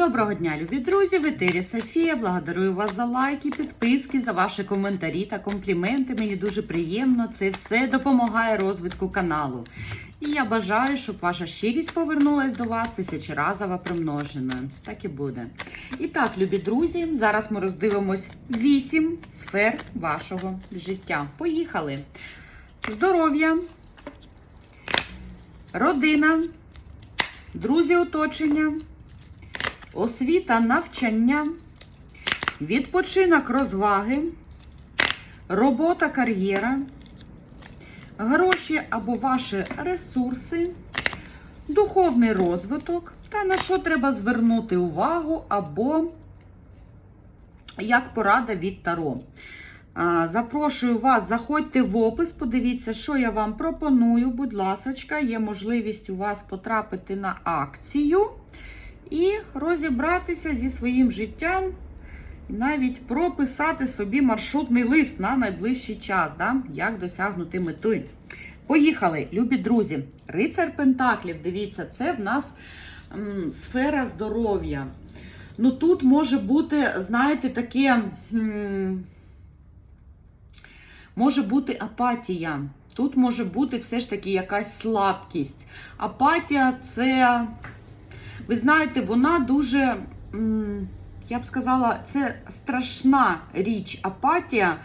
Доброго дня, любі друзі! В етері Софія. Благодарую вас за лайки, підписки, за ваші коментарі та компліменти. Мені дуже приємно. Це все допомагає розвитку каналу. І я бажаю, щоб ваша щирість повернулась до вас тисячеразово примноженою. Так і буде. І так, любі друзі, зараз ми роздивимось 8 сфер вашого життя. Поїхали! Здоров'я, родина, друзі оточення освіта, навчання, відпочинок, розваги, робота, кар'єра, гроші або ваші ресурси, духовний розвиток та на що треба звернути увагу або як порада від Таро. Запрошую вас, заходьте в опис, подивіться, що я вам пропоную. Будь ласка, є можливість у вас потрапити на акцію і розібратися зі своїм життям, і навіть прописати собі маршрутний лист на найближчий час, да? як досягнути мети. Поїхали, любі друзі! Рицар Пентаклів, дивіться, це в нас м, сфера здоров'я. Ну тут може бути, знаєте, таке. М, Може бути апатія. Тут може бути все ж таки якась слабкість. Апатія це ви знаєте, вона дуже, я б сказала, це страшна річ. Апатія.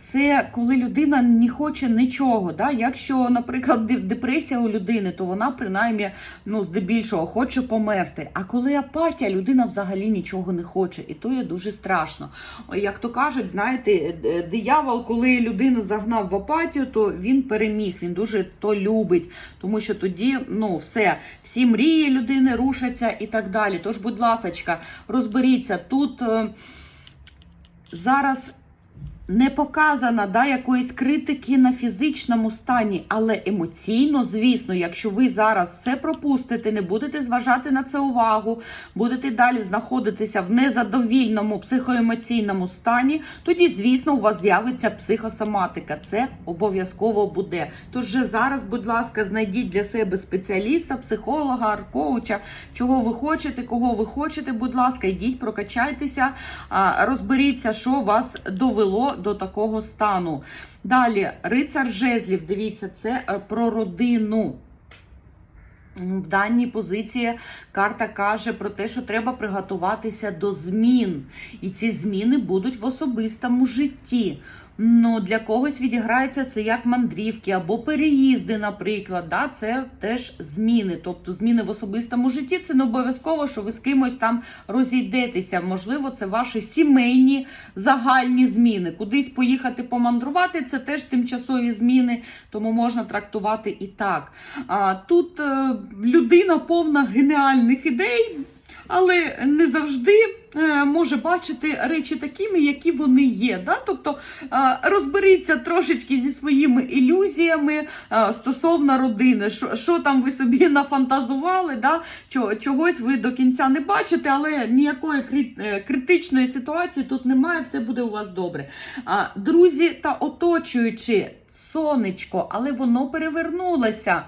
Це коли людина не хоче нічого. Да? Якщо, наприклад, депресія у людини, то вона принаймні ну, здебільшого хоче померти. А коли апатія, людина взагалі нічого не хоче, і то є дуже страшно. Як то кажуть, знаєте, диявол, коли людину загнав в апатію, то він переміг, він дуже то любить, тому що тоді ну, все, всі мрії людини рушаться і так далі. Тож, будь ласка, розберіться тут е, зараз не показана да, якоїсь критики на фізичному стані, але емоційно, звісно, якщо ви зараз все пропустите, не будете зважати на це увагу, будете далі знаходитися в незадовільному психоемоційному стані, тоді, звісно, у вас з'явиться психосоматика. Це обов'язково буде. Тож вже зараз, будь ласка, знайдіть для себе спеціаліста, психолога, аркоуча, чого ви хочете, кого ви хочете, будь ласка, йдіть, прокачайтеся, розберіться, що вас довело до такого стану. Далі, рицар жезлів, дивіться, це е, про родину. В даній позиції карта каже про те, що треба приготуватися до змін. І ці зміни будуть в особистому житті. Ну, Для когось відіграється це як мандрівки або переїзди, наприклад. Да? Це теж зміни. Тобто зміни в особистому житті це не обов'язково, що ви з кимось там розійдетеся. Можливо, це ваші сімейні загальні зміни. Кудись поїхати помандрувати це теж тимчасові зміни, тому можна трактувати і так. А, Тут е, людина повна геніальних ідей але не завжди е, може бачити речі такими, які вони є. Да? Тобто е, розберіться трошечки зі своїми ілюзіями е, стосовно родини, що що там ви собі нафантазували, да? чогось ви до кінця не бачите, але ніякої критичної ситуації тут немає, все буде у вас добре. Друзі та оточуючи сонечко, але воно перевернулося.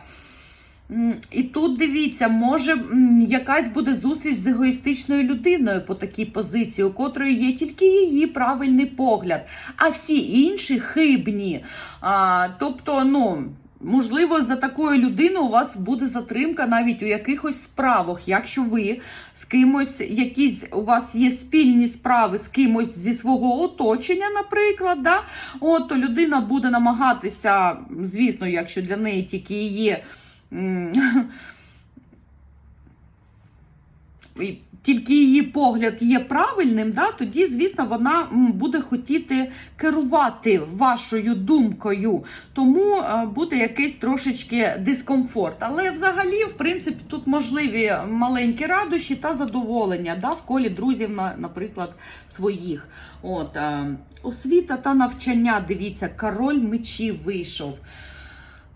І тут дивіться, може якась буде зустріч з егоїстичною людиною по такій позиції, у котрої є тільки її правильний погляд, а всі інші хибні. А, Тобто, ну. Можливо, за такою людиною у вас буде затримка навіть у якихось справах. Якщо ви з кимось, якісь у вас є спільні справи з кимось зі свого оточення, наприклад, да? от, то людина буде намагатися, звісно, якщо для неї тільки є тільки її погляд є правильним, да, тоді, звісно, вона буде хотіти керувати вашою думкою. Тому е, буде якийсь трошечки дискомфорт. Але взагалі, в принципі, тут можливі маленькі радощі та задоволення да, в колі друзів, наприклад, своїх. От, е, Освіта та навчання, дивіться, король мечів вийшов.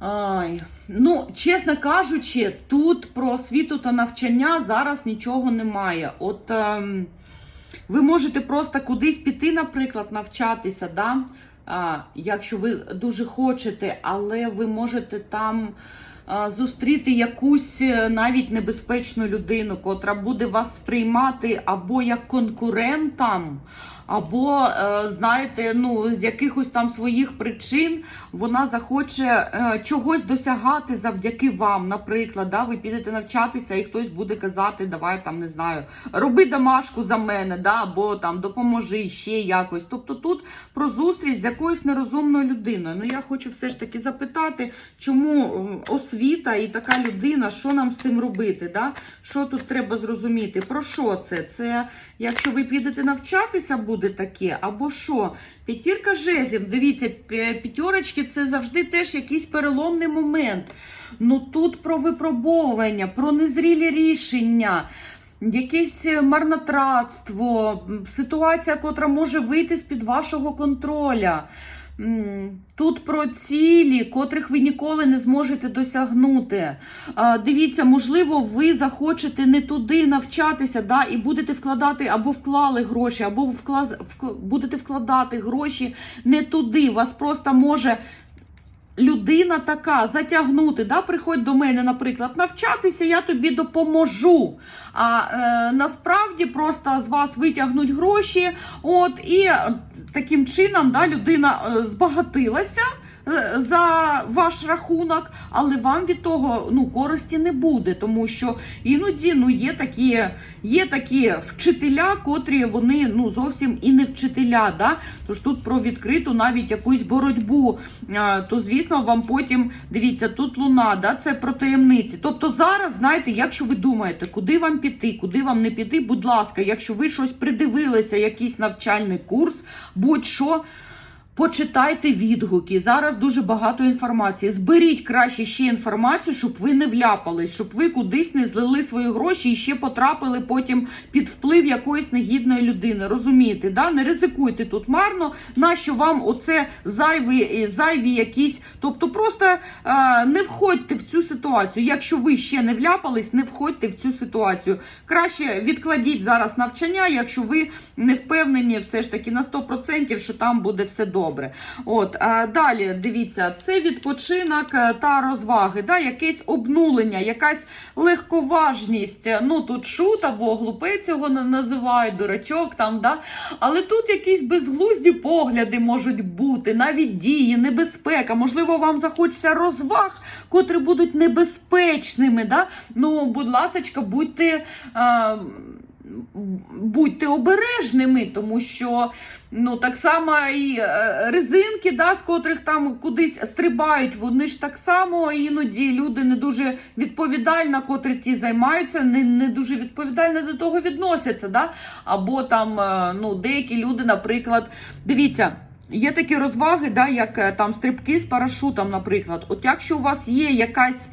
Ай, Ну, чесно кажучи, тут про освіту та навчання зараз нічого немає. От ем, ви можете просто кудись піти, наприклад, навчатися, да? а, якщо ви дуже хочете, але ви можете там а, зустріти якусь е, навіть небезпечну людину, котра буде вас сприймати або як конкурентам, або, е, знаєте, ну з якихось там своїх причин вона захоче е, чогось досягати завдяки вам. Наприклад, да, ви підете навчатися, і хтось буде казати, давай там не знаю, роби домашку за мене, да, або там допоможи ще якось. Тобто тут про зустріч з якоюсь нерозумною людиною. Ну я хочу все ж таки запитати, чому освіта і така людина, що нам з цим робити? Да? Що тут треба зрозуміти? Про що це? Це якщо ви підете навчатися, буде таке, або що? П'ятірка жезлів, дивіться, п'ятерочки це завжди теж якийсь переломний момент. Ну тут про випробовування, про незрілі рішення. Якесь е, марнотратство, ситуація, котра може вийти з-під вашого контроля. Тут про цілі, котрих ви ніколи не зможете досягнути. Дивіться, можливо, ви захочете не туди навчатися, да, і будете вкладати або вклали гроші, або вклад, вк- будете вкладати гроші не туди. Вас просто може людина така затягнути, да, приходь до мене, наприклад, навчатися, я тобі допоможу. А е, насправді просто з вас витягнуть гроші, от і таким чином да, людина е, збагатилася. Е, За ваш рахунок, але вам від того ну користі не буде, тому що іноді ну є такі, є такі вчителя, котрі вони ну зовсім і не вчителя. Да? Тож тут про відкриту навіть якусь боротьбу, то звісно вам потім дивіться, тут луна, да, це про таємниці. Тобто зараз, знаєте, якщо ви думаєте, куди вам піти, куди вам не піти, будь ласка, якщо ви щось придивилися, якийсь навчальний курс, будь-що. Почитайте відгуки. Зараз дуже багато інформації. Зберіть краще ще інформацію, щоб ви не вляпались, щоб ви кудись не злили свої гроші і ще потрапили потім під вплив якоїсь негідної людини. Розумієте, да? Не ризикуйте тут марно. Нащо вам оце зайві, зайві якісь. Тобто просто е, не входьте в цю ситуацію. Якщо ви ще не вляпались, не входьте в цю ситуацію. Краще відкладіть зараз навчання, якщо ви не впевнені все ж таки на 100%, що там буде все добре. От а далі дивіться, це відпочинок е, та розваги, да, якесь обнулення, якась легковажність. Ну тут шут або глупець його на- називають, дурачок там, да. Але тут якісь безглузді погляди можуть бути, навіть дії, небезпека. Можливо, вам захочеться розваг, котрі будуть небезпечними. Да? Ну, будь ласочка, будьте. А, Будьте обережними, тому що ну так само і е, резинки, да, з котрих там кудись стрибають, вони ж так само іноді люди не дуже відповідально, котрі ті займаються, не, не дуже відповідально до того відносяться. Да? Або там е, ну, деякі люди, наприклад, дивіться. Є такі розваги, да, як е, там стрибки з парашутом, наприклад. От якщо у вас є якась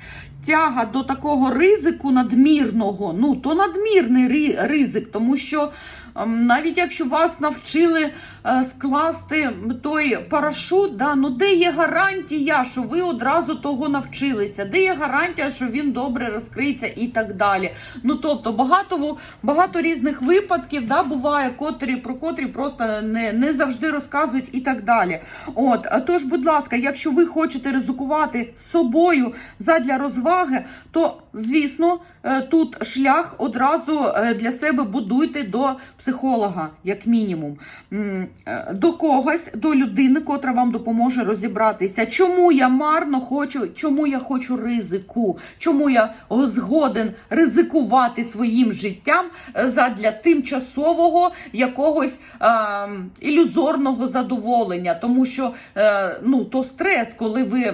тяга до такого ризику надмірного, ну то надмірний ризик, тому що ем, навіть якщо вас навчили е, скласти той парашут, да, ну де є гарантія, що ви одразу того навчилися, де є гарантія, що він добре розкриється і так далі. Ну тобто багато багато різних випадків да, буває, котрі про котрі просто не, не завжди розказують і так далі. От тож, будь ласка, якщо ви хочете ризикувати собою задля розваги, то звісно. Е, Тут шлях одразу е, для себе будуйте до психолога, як мінімум, е, до когось, до людини, котра вам допоможе розібратися, чому я марно хочу, чому я хочу ризику, чому я згоден ризикувати своїм життям задля тимчасового якогось е, ілюзорного задоволення, тому що е, ну то стрес, коли ви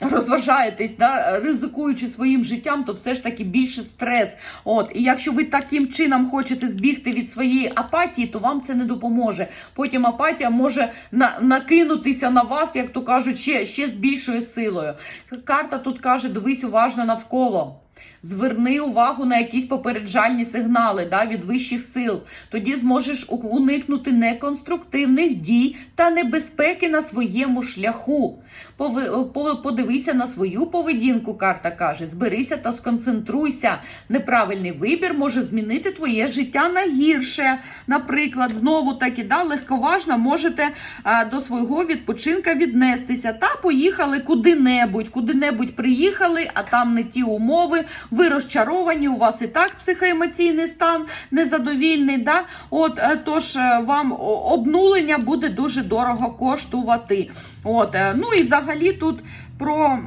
розважаєтесь, да, ризикуючи своїм життям, то все ж таки більше стрес. От і якщо ви таким чином хочете збігти від своєї апатії, то вам це не допоможе. Потім апатія може на, накинутися на вас, як то кажуть, ще, ще з більшою силою. Карта тут каже: дивись уважно навколо. Зверни увагу на якісь попереджальні сигнали да, від вищих сил. Тоді зможеш уникнути неконструктивних дій та небезпеки на своєму шляху. Пови- Подивися на свою поведінку, карта каже. Зберися та сконцентруйся. Неправильний вибір може змінити твоє життя на гірше. Наприклад, знову таки да, легковажно можете а, до свого відпочинка віднестися та поїхали куди-небудь, куди-небудь приїхали, а там не ті умови. Ви розчаровані, у вас і так психоемоційний стан незадовільний. Да? От е, тож е, вам обнулення буде дуже дорого коштувати. От, е, ну і взагалі тут про,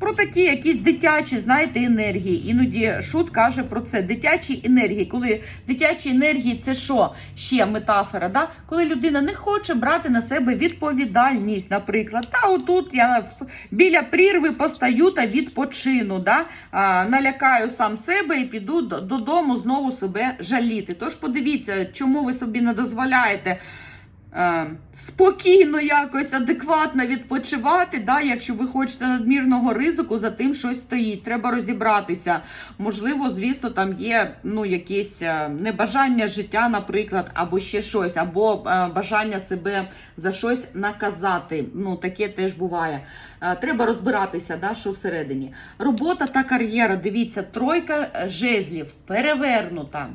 про такі якісь дитячі, знаєте, енергії. Іноді шут каже про це. Дитячі енергії. Коли дитячі енергії, це що? Ще метафора, да? коли людина не хоче брати на себе відповідальність, наприклад. Та отут я біля прірви постаю та відпочину. Да? А, налякаю сам себе і піду додому знову себе жаліти. Тож подивіться, чому ви собі не дозволяєте спокійно, якось адекватно відпочивати, да, якщо ви хочете надмірного ризику, за тим щось стоїть. Треба розібратися. Можливо, звісно, там є ну, якесь е, небажання життя, наприклад, або ще щось, або е, бажання себе за щось наказати. Ну, таке теж буває. Е, Треба розбиратися, да, що всередині. Робота та кар'єра. Дивіться, тройка е, жезлів перевернута.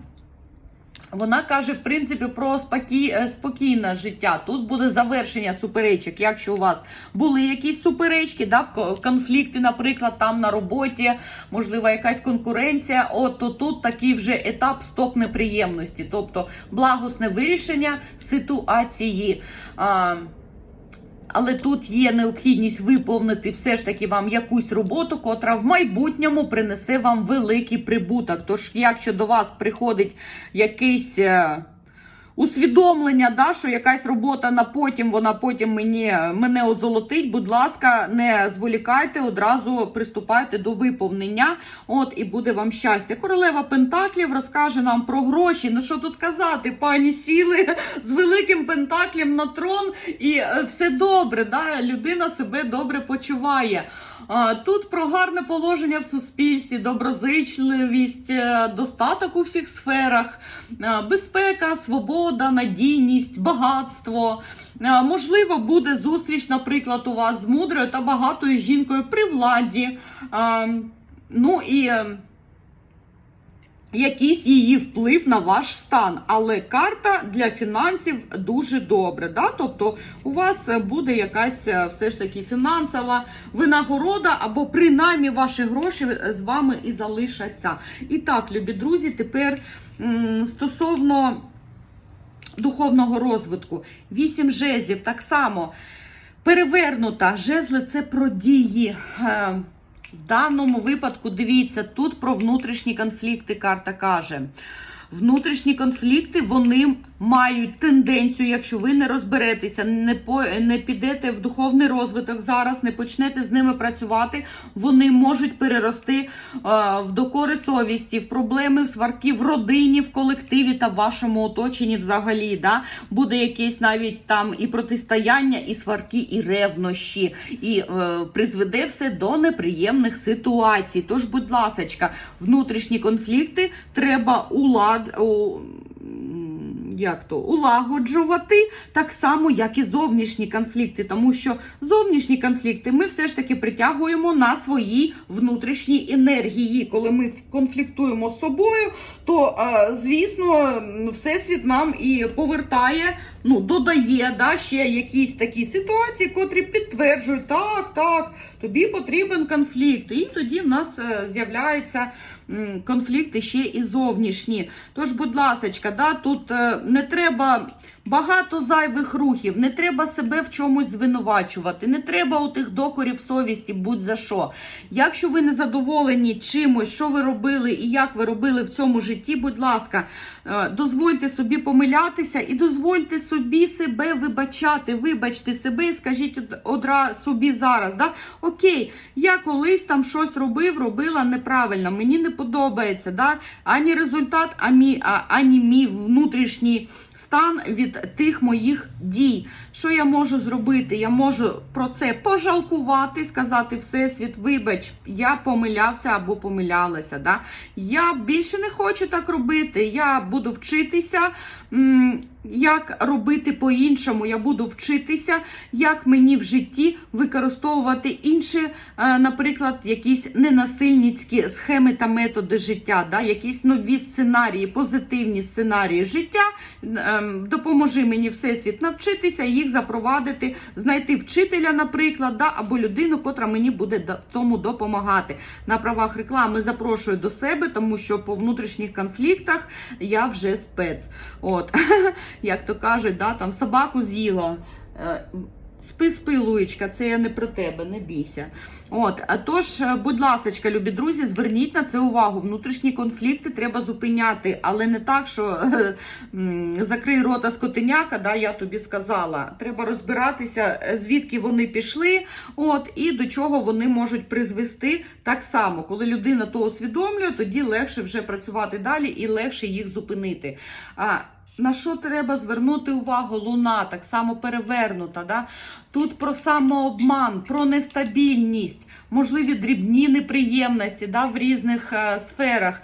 Вона каже, в принципі, про спокій, е, спокійне життя. Тут буде завершення суперечок. Якщо у вас були якісь суперечки, да, ко- конфлікти, наприклад, там на роботі, можливо, якась конкуренція, от то тут такий вже етап стоп неприємності, тобто благосне вирішення ситуації. А, але тут є необхідність виповнити все ж таки вам якусь роботу, котра в майбутньому принесе вам великий прибуток. Тож, якщо до вас приходить якийсь. Е, Усвідомлення, да, що якась робота на потім, вона потім мені, мене озолотить. Будь ласка, не зволікайте, одразу приступайте до виповнення. От і буде вам щастя. Королева Пентаклів розкаже нам про гроші. Ну що тут казати? Пані сіли з великим пентаклем на трон, і е, все добре. Да? Людина себе добре почуває. Тут про гарне положення в суспільстві, доброзичливість, е, достаток у всіх сферах, е, безпека, свобода, надійність, багатство. Е, Можливо, буде зустріч, наприклад, у вас з мудрою та багатою жінкою при владі. Ну і якийсь її вплив на ваш стан. Але карта для фінансів дуже добре. Да? Тобто у вас буде якась е, все ж таки фінансова винагорода, або принаймні ваші гроші з вами і залишаться. І так, любі друзі, тепер стосовно духовного розвитку. Вісім жезлів так само перевернута. Жезли це про дії. В даному випадку, дивіться, тут про внутрішні конфлікти карта каже. Внутрішні конфлікти вони мають тенденцію, якщо ви не розберетеся, не по не підете в духовний розвиток зараз, не почнете з ними працювати, вони можуть перерости е, в докори совісті, в проблеми, в сварки в родині, в колективі та в вашому оточенні взагалі. Да? Буде якесь навіть там і протистояння, і сварки, і ревнощі, і е, призведе все до неприємних ситуацій. Тож, будь ласочка, внутрішні конфлікти треба улад. у- як то улагоджувати так само, як і зовнішні конфлікти, тому що зовнішні конфлікти ми все ж таки притягуємо на свої внутрішні енергії. Коли ми конфліктуємо з собою, то е, звісно, всесвіт нам і повертає, ну додає да, ще якісь такі ситуації, котрі підтверджують, так, так, тобі потрібен конфлікт. І тоді в нас е, з'являються конфлікти ще і зовнішні. Тож, будь ласка, да, тут е, не треба багато зайвих рухів, не треба себе в чомусь звинувачувати, не треба у тих докорів совісті будь-за що. Якщо ви не задоволені чимось, що ви робили і як ви робили в цьому житті, будь ласка, е, дозвольте собі помилятися і дозвольте собі себе вибачати. Вибачте себе і скажіть од- одра собі зараз. Да? Окей, я колись там щось робив, робила неправильно, мені не подобається. Да? Ані результат, ані, ані мій внутрішній стан від тих моїх дій. Що я можу зробити? Я можу про це пожалкувати, сказати Всесвіт, вибач, я помилявся або помилялася. Да? Я більше не хочу так робити. Я буду вчитися. Як робити по-іншому, я буду вчитися, як мені в житті використовувати інші, е, наприклад, якісь ненасильницькі схеми та методи життя, да? якісь нові сценарії, позитивні сценарії життя. Ем, Допоможи мені всесвіт навчитися, їх запровадити, знайти вчителя, наприклад, да? або людину, котра мені буде в тому допомагати. На правах реклами запрошую до себе, тому що по внутрішніх конфліктах я вже спец. От, як то кажуть, да, там собаку з'їла. Е, Спи, спи, Луєчка, це я не про тебе, не бійся. От, а тож, е, будь ласка, любі друзі, зверніть на це увагу. Внутрішні конфлікти треба зупиняти, але не так, що е, закрий рота скотиняка, да, я тобі сказала. Треба розбиратися, звідки вони пішли, от, і до чого вони можуть призвести так само. Коли людина то усвідомлює, тоді легше вже працювати далі і легше їх зупинити. А, на що треба звернути увагу? Луна так само перевернута. Да? Тут про самообман, про нестабільність, можливі дрібні неприємності да, в різних е, сферах.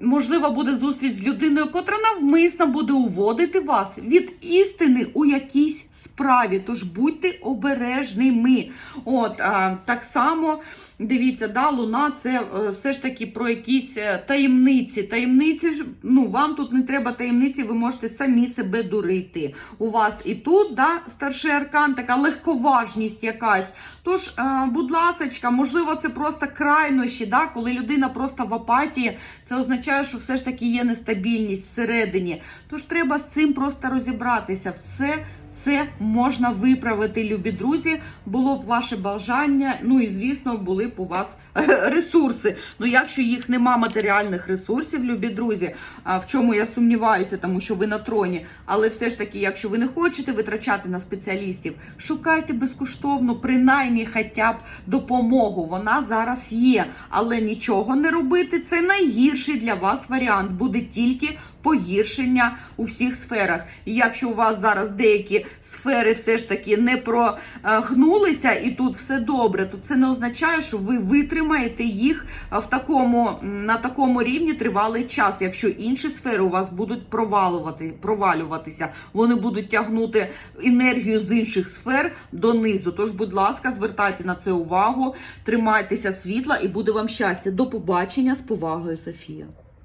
Можливо, буде зустріч з людиною, котра навмисно буде уводити вас від істини у якійсь справі. Тож будьте обережними. От а, так само. Дивіться, да, луна це е, все ж таки про якісь е, таємниці. Таємниці ж ну вам тут не треба таємниці, ви можете самі себе дурити. У вас і тут, да, старший аркан, така легковажність якась. Тож, е, будь ласочка, можливо, це просто крайнощі, да, коли людина просто в апатії, це означає, що все ж таки є нестабільність всередині. Тож треба з цим просто розібратися. Все це можна виправити, любі друзі. Було б ваше бажання. Ну і звісно, були б у вас ресурси. Ну, якщо їх нема матеріальних ресурсів, любі друзі, а в чому я сумніваюся, тому що ви на троні. Але все ж таки, якщо ви не хочете витрачати на спеціалістів, шукайте безкоштовно, принаймні хоча б допомогу. Вона зараз є, але нічого не робити. Це найгірший для вас варіант. Буде тільки погіршення у всіх сферах. І якщо у вас зараз деякі сфери все ж таки не прогнулися і тут все добре, то це не означає, що ви витримаєте їх в такому на такому рівні тривалий час. Якщо інші сфери у вас будуть провалувати, провалюватися, вони будуть тягнути енергію з інших сфер донизу. Тож, будь ласка, звертайте на це увагу, тримайтеся світла і буде вам щастя. До побачення з повагою, Софія.